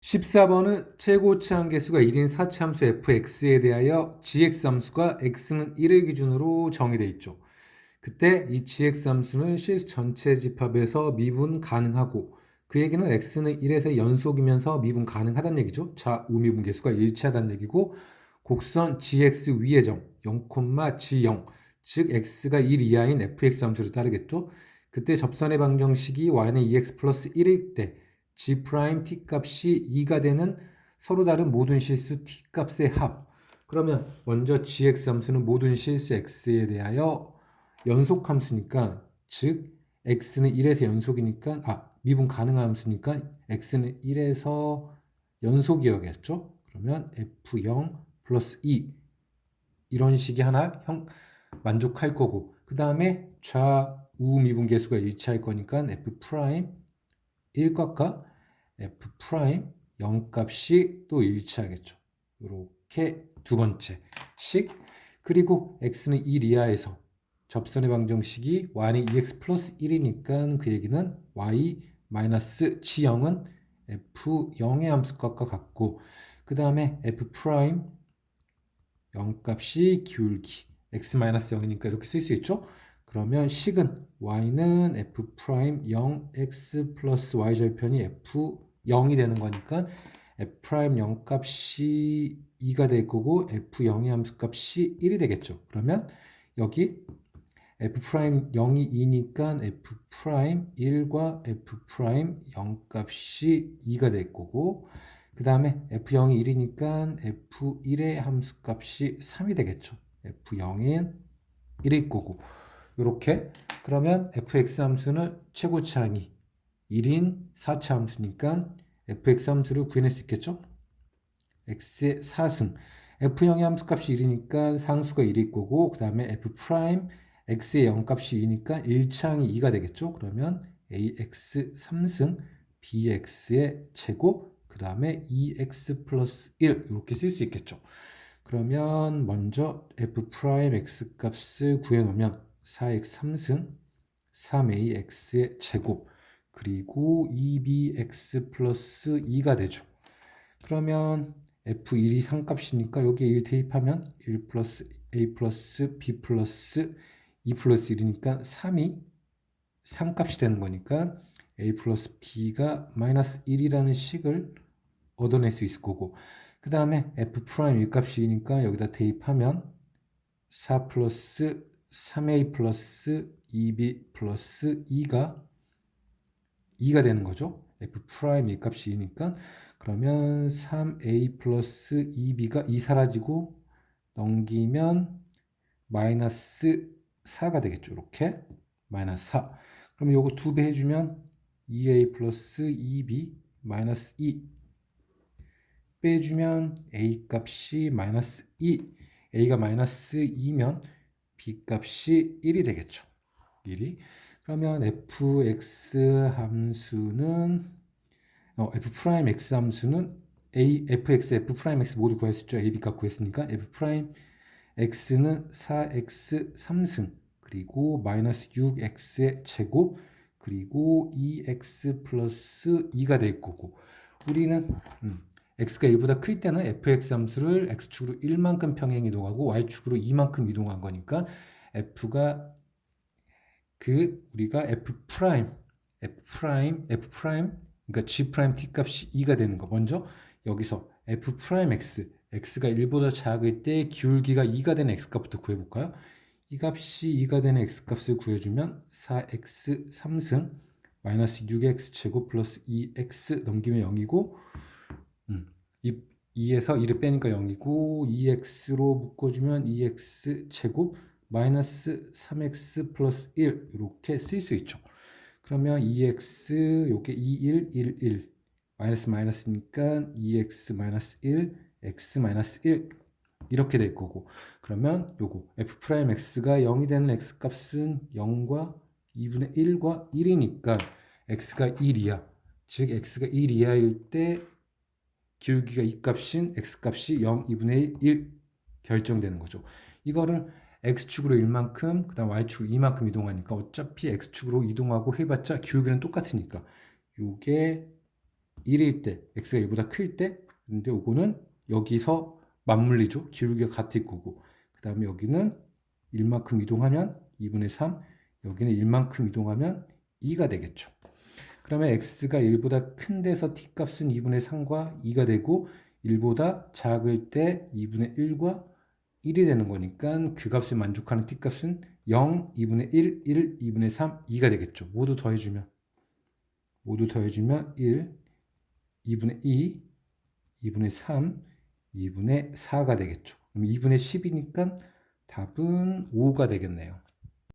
14번은 최고치 함계수가 1인 사차함수 fx에 대하여 gx 함수가 x는 1을 기준으로 정의되어 있죠. 그때 이 gx 함수는 실수 전체 집합에서 미분 가능하고 그 얘기는 x는 1에서 연속이면서 미분 가능하다는 얘기죠. 자, 우미분 계수가 일치하다는 얘기고 곡선 gx 위의 점 0,g0 즉 x가 1 이하인 fx 함수를 따르겠죠. 그때 접선의 방정식이 y는 2x 플러스 1일 때 g t 값이 2가 되는 서로 다른 모든 실수 t 값의 합. 그러면 먼저 gx 함수는 모든 실수 x에 대하여 연속 함수니까 즉 x는 1에서 연속이니까 아 미분 가능한 함수니까 x는 1에서 연속이어야겠죠. 그러면 f0 플러스 2 이런 식이 하나 형 만족할 거고 그 다음에 좌우 미분 계수가 일치할 거니까 f 프라임 1값과 f 프라임 0값이 또 일치하겠죠. 이렇게 두 번째 식 그리고 x는 1 이하에서 접선의 방정식이 y는 2x 플러스 1이니까 그 얘기는 y 마이너스 g0은 f0의 함수값과 같고 그 다음에 f 프라임 0값이 기울기 x 마이너스 0이니까 이렇게 쓸 수 있죠. 그러면 식은 y는 f 프라임 0x 플러스 y 절편이 f 0이 되는 거니까 f 프라임 0 값이 2가 될 거고 f 0의 함수 값이 1이 되겠죠. 그러면 여기 f 프라임 0이 2니까 f 프라임 1과 f 프라임 0 값이 2가 될 거고 그 다음에 f0이 1이니까 f1의 함수 값이 3이 되겠죠. f0은 1일 거고 이렇게 그러면 fx 함수는 최고치 항이 1인 4차 함수니까 fx 함수를 구해낼 수 있겠죠? x의 4승 f0의 함수값이 1이니까 상수가 1일 거고 그 다음에 f x의 0값이 2니까 1차항이 2가 되겠죠? 그러면 ax 3승 bx의 제곱 그 다음에 2x 플러스 1 이렇게 쓸 수 있겠죠? 그러면 먼저 f 프라임 x 값을 구해놓으면 4x 3승 3ax의 제곱 그리고 2bx 플러스 2가 되죠. 그러면 f1이 상값이니까 여기에 1 대입하면 1 플러스 a 플러스 b 플러스 2 플러스 1이니까 3이 상값이 되는 거니까 a 플러스 b가 마이너스 1이라는 식을 얻어낼 수 있을 거고 그 다음에 f 프라임 1값이니까 여기다 대입하면 4 플러스 3a 플러스 2b 플러스 2가 2가 되는 거죠. f 프라임 이 값이 2니까 그러면 3a 플러스 2b가 2 사라지고 넘기면 마이너스 4가 되겠죠. 이렇게 마이너스 4 그러면 요거 두 배 해주면 2a 플러스 2b 마이너스 2 빼주면 a 값이 마이너스 2 a가 마이너스 2면 b 값이 1이 되겠죠. 1이 그러면 fx 함수는 어, f 프라임 x 함수는 a fx f 프라임 x 모두 구했었죠. a b 값 구했으니까 f 프라임 x는 4x 3승 그리고 마이너스 6x의 제곱 그리고 2x 플러스 2가 될 거고 우리는 음, x가 1보다 클 때는 fx 함수를 x축으로 1만큼 평행 이동하고 y축으로 2만큼 이동한 거니까 f가 그 우리가 f 프라임 f 프라임 f 프라임 그러니까 g 프라임 t 값이 2가 되는 거 먼저 여기서 f 프라임 x x가 1보다 작을 때 기울기가 2가 되는 x 값부터 구해 볼까요? 이 값이 2가 되는 x 값을 구해주면 4x 3승 마이너스 6x 제곱 플러스 2x 넘기면 0이고 음, 이 2에서 2를 빼니까 0이고 2x로 묶어주면 2x 제곱 마이너스 3x 플러스 1 이렇게 쓸 수 있죠. 그러면 2x 요게 2, 1, 1, 1 마이너스 마이너스니까 2x 마이너스 1 x 마이너스 1 이렇게 될 거고 그러면 요거 f 프라임 x가 0이 되는 x 값은 0과 2분의 1과 1이니까 x가 1이야. 즉 x가 1 이하일 때 기울기가 2 값인 x 값이 0, 2분의 1 결정되는 거죠. 이거를 x축으로 1만큼 그 다음 y축으로 2만큼 이동하니까 어차피 x축으로 이동하고 해봤자 기울기는 똑같으니까 요게 1일 때, x가 1보다 클 때, 근데 요거는 여기서 맞물리죠. 기울기가 같을 거고. 그 다음에 여기는 1만큼 이동하면 2분의 3, 여기는 1만큼 이동하면 2가 되겠죠. 그러면 x가 1보다 큰 데서 t 값은 2분의 3과 2가 되고 1보다 작을 때 2분의 1과 1이 되는 거니까 그 값에 만족하는 t 값은 0, 2분의 1, 1, 2분의 3, 2가 되겠죠. 모두 더해주면 모두 더해주면 1, 2분의 2, 2분의 3, 2분의 4가 되겠죠. 그럼 2분의 10이니까 답은 5가 되겠네요.